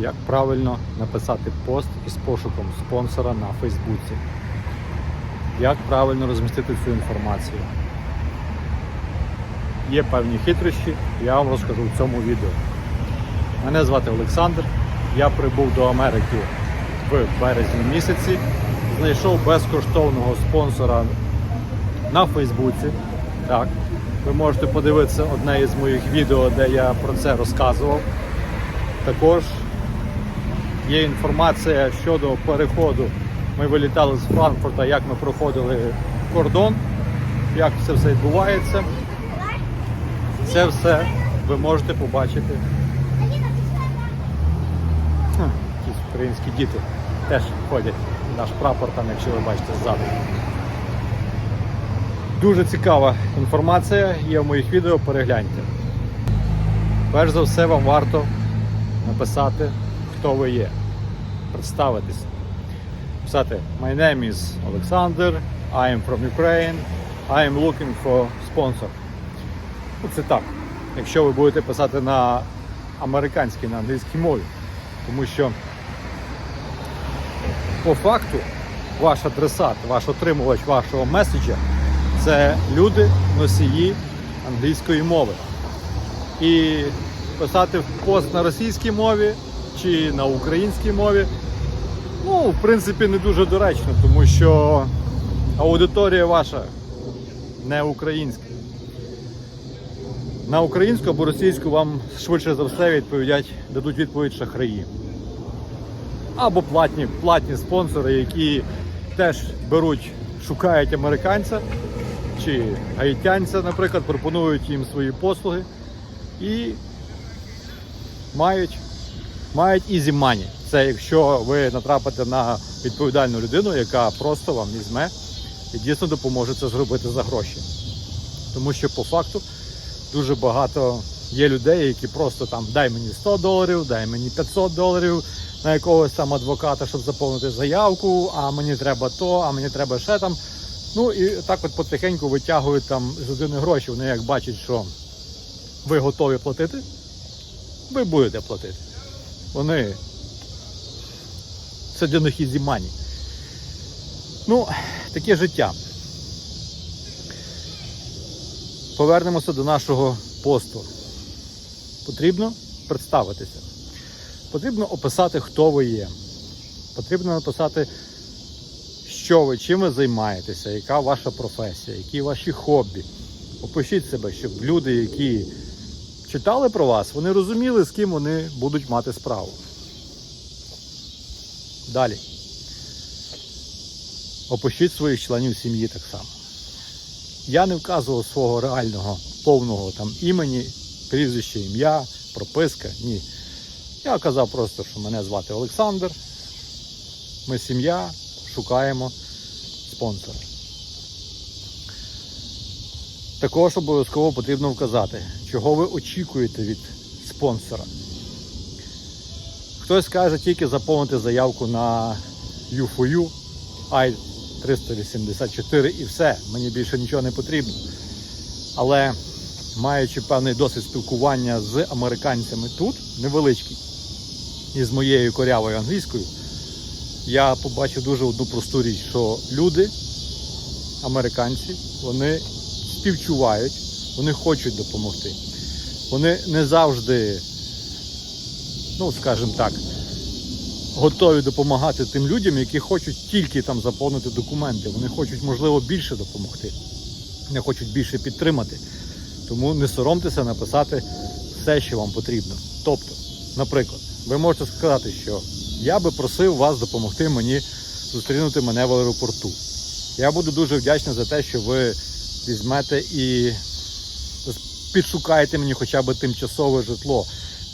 як правильно написати пост із пошуком спонсора на Фейсбуці. Як правильно розмістити цю інформацію. Є певні хитрощі, я вам розкажу в цьому відео. Мене звати Олександр. Я прибув до Америки в березні місяці. Знайшов безкоштовного спонсора на Фейсбуці. Так, ви можете подивитися одне із моїх відео, де я про це розказував. Також є інформація щодо переходу. Ми вилітали з Франкфурта, як ми проходили кордон, як це все відбувається. Це все ви можете побачити. Якісь українські діти теж ходять. Наш прапор там, якщо ви бачите, ззаду. Дуже цікава інформація є в моїх відео, перегляньте. Перш за все, вам варто написати, хто ви є, представитися. Писати My name is Alexander, I am from Ukraine, I am looking for sponsor. Ну, Це так. Якщо ви будете писати на американській, на англійській мові. Тому що по факту ваш адресат, ваш отримувач вашого меседжа це люди, носії англійської мови. І писати пост на російській мові чи на українській мові, ну, в принципі, не дуже доречно, тому що аудиторія ваша не українська. На українську або російську вам швидше за все відповідять, дадуть відповідь шахраї. Або платні, платні спонсори, які теж беруть, шукають американця чи гаїтянця, наприклад, пропонують їм свої послуги і мають, мають easy money. Це якщо ви натрапите на відповідальну людину, яка просто вам візьме і дійсно допоможе це зробити за гроші. Тому що по факту дуже багато є людей, які просто там дай мені 100 доларів, дай мені 500 доларів на якогось там адвоката, щоб заповнити заявку, а мені треба то, а мені треба ще там. Ну і так от потихеньку витягують там з людини гроші. Вони як бачать, що ви готові платити, ви будете платити. Вони це для них money. Ну, таке життя. Повернемося до нашого посту. Потрібно представитися. Потрібно описати, хто ви є. Потрібно написати, що ви, чим ви займаєтеся, яка ваша професія, які ваші хобі. Опишіть себе, щоб люди, які читали про вас, вони розуміли, з ким вони будуть мати справу. Далі. Опишіть своїх членів сім'ї так само. Я не вказував свого реального повного там імені, прізвище, ім'я, прописка. Ні. Я казав просто, що мене звати Олександр. Ми сім'я, шукаємо спонсора. Також обов'язково потрібно вказати, чого ви очікуєте від спонсора. Хтось скаже тільки заповнити заявку на U4U, I-384 і все, мені більше нічого не потрібно. Але маючи певний досвід спілкування з американцями тут, невеличкий, і з моєю корявою англійською, я побачив дуже одну просту річ, що люди, американці, вони співчувають, вони хочуть допомогти. Вони не завжди, ну скажімо так, готові допомагати тим людям, які хочуть тільки там заповнити документи. Вони хочуть, можливо, більше допомогти, не хочуть більше підтримати. Тому не соромтеся написати все, що вам потрібно. Тобто, наприклад, ви можете сказати, що я би просив вас допомогти мені зустрінути мене в аеропорту. Я буду дуже вдячний за те, що ви візьмете і підшукаєте мені хоча б тимчасове житло.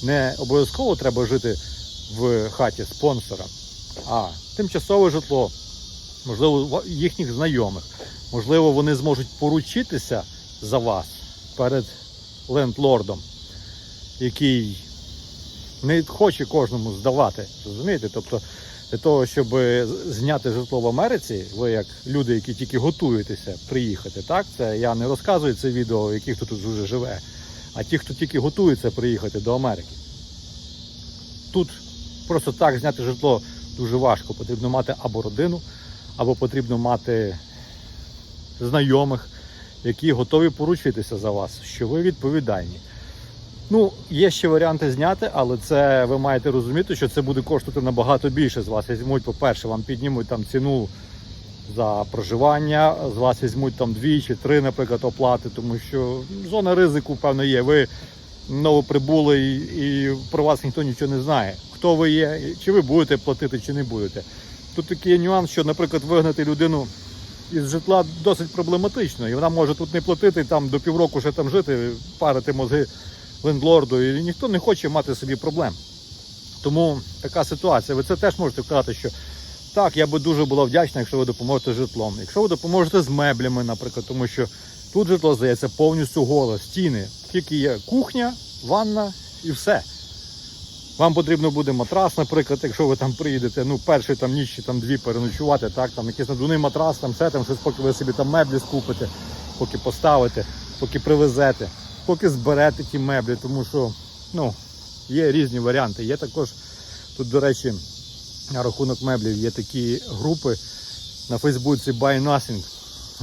Не обов'язково треба жити в хаті спонсора, а тимчасове житло, можливо, їхніх знайомих. Можливо, вони зможуть поручитися за вас перед лендлордом, який не хоче кожному здавати. Розумієте? Тобто для того, щоб зняти житло в Америці, ви як люди, які тільки готуєтеся приїхати, так? Це я не розказую це відео, яких хто тут вже живе, а ті, хто тільки готується приїхати до Америки. Тут Просто так зняти житло дуже важко. Потрібно мати або родину, або потрібно мати знайомих, які готові поручитися за вас, що ви відповідальні. Ну, є ще варіанти зняти, але це ви маєте розуміти, що це буде коштувати набагато більше з вас. Візьмуть, по-перше, вам піднімуть там ціну за проживання, з вас візьмуть там дві чи три, наприклад, оплати, тому що зона ризику, певно, є. Ви новоприбули і, і про вас ніхто нічого не знає. Хто ви є, чи ви будете платити, чи не будете. Тут такий нюанс, що, наприклад, вигнати людину із житла досить проблематично, і вона може тут не платити, там до півроку ще там жити, парити мозги лендлорду, і ніхто не хоче мати собі проблем. Тому така ситуація. Ви це теж можете сказати, що так, я би дуже була вдячна, якщо ви допоможете з житлом. Якщо ви допоможете з меблями, наприклад, тому що тут житло здається повністю голе, стіни, тільки є кухня, ванна і все. Вам потрібно буде матрас, наприклад, якщо ви там приїдете, ну перші там чи там дві переночувати, так, там якийсь надувний матрас, там все там щось, поки ви собі там меблі скупите, поки поставите, поки привезете, поки зберете ті меблі, тому що ну, є різні варіанти. Є також тут, до речі, на рахунок меблів є такі групи на Фейсбуці Buy Nothing,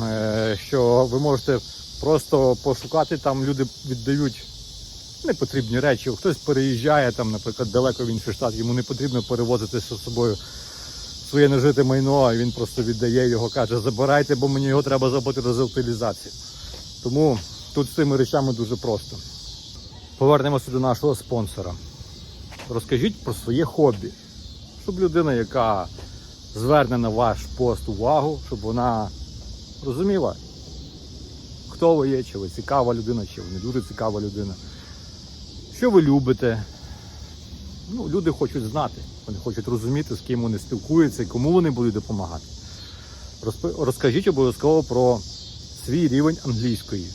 е, що ви можете просто пошукати, там люди віддають непотрібні речі. Хтось переїжджає там, наприклад, далеко в інший штат, йому не потрібно перевозити з собою своє нежите майно, а він просто віддає його, каже, забирайте, бо мені його треба заплатити за утилізацію. Тому тут з цими речами дуже просто. Повернемося до нашого спонсора. Розкажіть про своє хобі, щоб людина, яка зверне на ваш пост увагу, щоб вона розуміла, хто ви є, чи ви цікава людина, чи ви не дуже цікава людина. Що ви любите? Ну, люди хочуть знати, вони хочуть розуміти, з ким вони спілкуються і кому вони будуть допомагати. Розкажіть обов'язково про свій рівень англійської.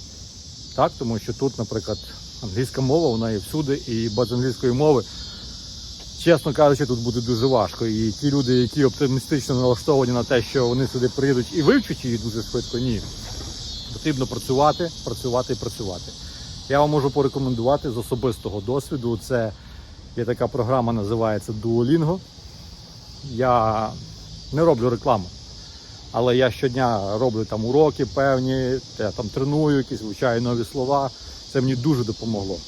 Так, тому що тут, наприклад, англійська мова, вона є всюди, і без англійської мови, чесно кажучи, тут буде дуже важко. І ті люди, які оптимістично налаштовані на те, що вони сюди приїдуть і вивчать її дуже швидко, ні. Потрібно працювати, працювати і працювати. Я вам можу порекомендувати з особистого досвіду. Це є така програма, називається Duolingo. Я не роблю рекламу, але я щодня роблю там уроки певні, я там треную якісь, вивчаю нові слова. Це мені дуже допомогло.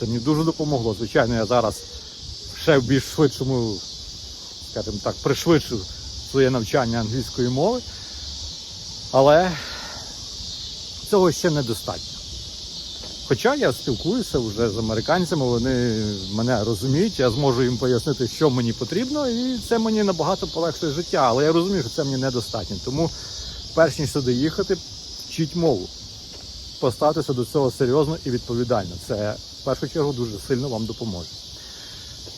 Це мені дуже допомогло. Звичайно, я зараз ще в більш швидшому, скажімо так, пришвидшу своє навчання англійської мови. Але цього ще недостатньо. Хоча я спілкуюся вже з американцями, вони мене розуміють, я зможу їм пояснити, що мені потрібно, і це мені набагато полегшує життя. Але я розумію, що це мені недостатньо. Тому, перш ніж сюди їхати, вчіть мову. Поставтеся до цього серйозно і відповідально. Це в першу чергу дуже сильно вам допоможе.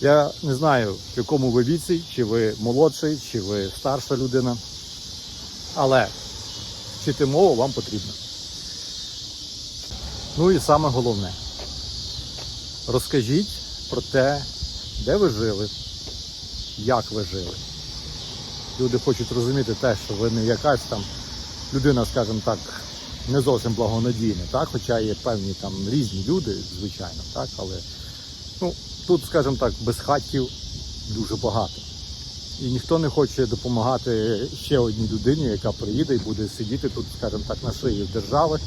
Я не знаю, в якому ви віці, чи ви молодший, чи ви старша людина, але вчити мову вам потрібно. Ну і саме головне, розкажіть про те, де ви жили, як ви жили. Люди хочуть розуміти те, що ви не якась там людина, скажімо так, не зовсім благонадійна, так? хоча є певні там різні люди, звичайно, так? але ну, тут, скажімо так, безхатьків дуже багато. І ніхто не хоче допомагати ще одній людині, яка приїде і буде сидіти тут, скажімо так, на шиї держави,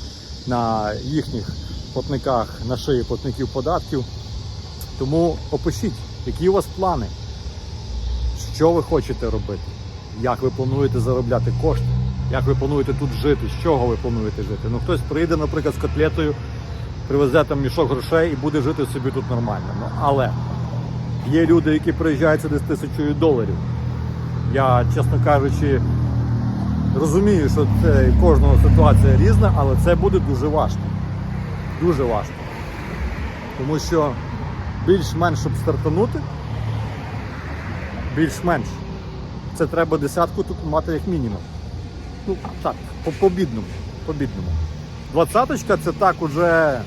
на їхніх платниках, на шиї платників податків. Тому опишіть, які у вас плани, що ви хочете робити, як ви плануєте заробляти кошти, як ви плануєте тут жити, з чого ви плануєте жити. Ну хтось прийде, наприклад, з котлетою, привезе там мішок грошей і буде жити собі тут нормально. Ну, але є люди, які приїжджають сюди з тисячою доларів. Я, чесно кажучи, розумію, що це кожного ситуація різна, але це буде дуже важко. Дуже важко. Тому що більш-менш, щоб стартанути, більш-менш, це треба десятку тут мати як мінімум. Ну, так, по побідному. побідному. Двадцяточка це так уже,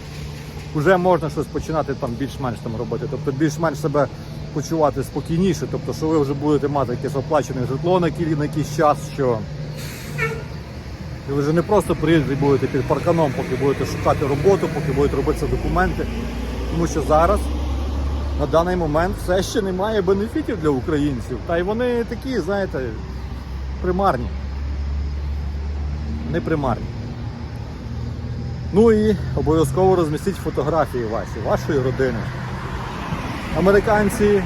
уже можна щось починати там більш-менш там робити. Тобто більш-менш себе почувати спокійніше. Тобто, що ви вже будете мати якесь оплачене житло на якийсь час, що і ви вже не просто приїдете і будете під парканом, поки будете шукати роботу, поки будете робити документи. Тому що зараз на даний момент все ще немає бенефітів для українців. Та й вони такі, знаєте, примарні. Не примарні. Ну і обов'язково розмістіть фотографії ваші, вашої родини. Американці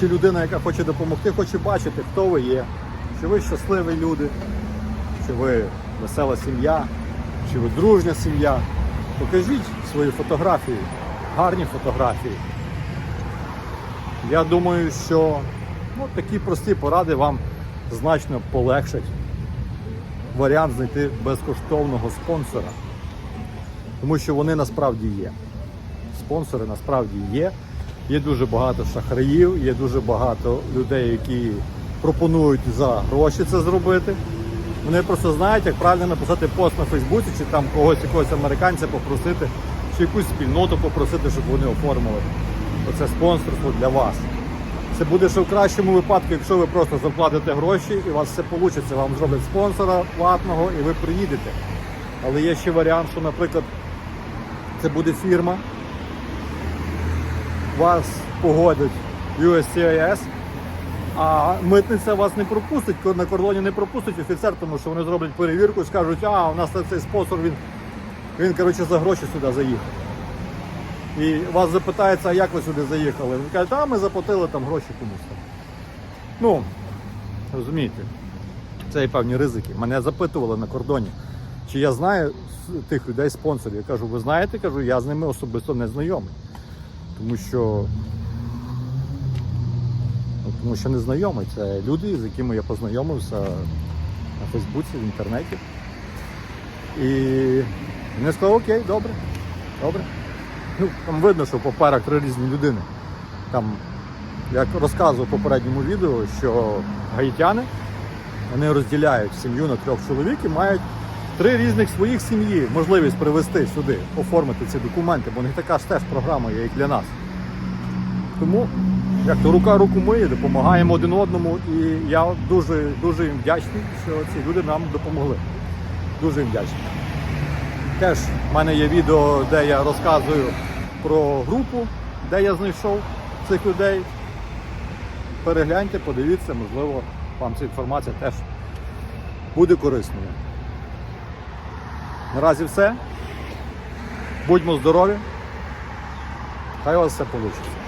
чи людина, яка хоче допомогти, хоче бачити, хто ви є, чи ви щасливі люди, чи ви весела сім'я, чи ви дружня сім'я. Покажіть свої фотографії, гарні фотографії. Я думаю, що ну, такі прості поради вам значно полегшать варіант знайти безкоштовного спонсора. Тому що вони насправді є. Спонсори насправді є. Є дуже багато шахраїв, є дуже багато людей, які пропонують за гроші це зробити. Вони просто знають, як правильно написати пост на Фейсбуці, чи там когось якогось американця попросити, чи якусь спільноту попросити, щоб вони оформили оце спонсорство для вас. Це буде ще в кращому випадку, якщо ви просто заплатите гроші і у вас все вийде, вам зроблять спонсора платного і ви приїдете. Але є ще варіант, що, наприклад, це буде фірма, вас погодить USCIS, а митниця вас не пропустить, на кордоні не пропустить офіцер, тому що вони зроблять перевірку і скажуть, а у нас цей спонсор, він, він коротше, за гроші сюди заїхав. І вас запитається, а як ви сюди заїхали? Він каже, а ми заплатили там гроші комусь там. Ну, розумієте, це є певні ризики. Мене запитували на кордоні, чи я знаю тих людей спонсорів. Я кажу, ви знаєте, кажу, я з ними особисто не знайомий. Тому що тому що не знайомий. Це люди, з якими я познайомився на Фейсбуці, в інтернеті. І вони сказали, окей, добре, добре. Ну, там видно, що в паперах три різні людини. Там, як розказував в попередньому відео, що гаїтяни вони розділяють сім'ю на трьох чоловік і мають три різних своїх сім'ї можливість привезти сюди, оформити ці документи, бо них така ж теж програма є, як для нас. Тому як то рука руку миє, допомагаємо один одному, і я дуже дуже їм вдячний, що ці люди нам допомогли. Дуже їм вдячний. Теж в мене є відео, де я розказую про групу, де я знайшов цих людей. Перегляньте, подивіться, можливо, вам ця інформація теж буде корисною. Наразі все. Будьмо здорові. Хай у вас все вийде.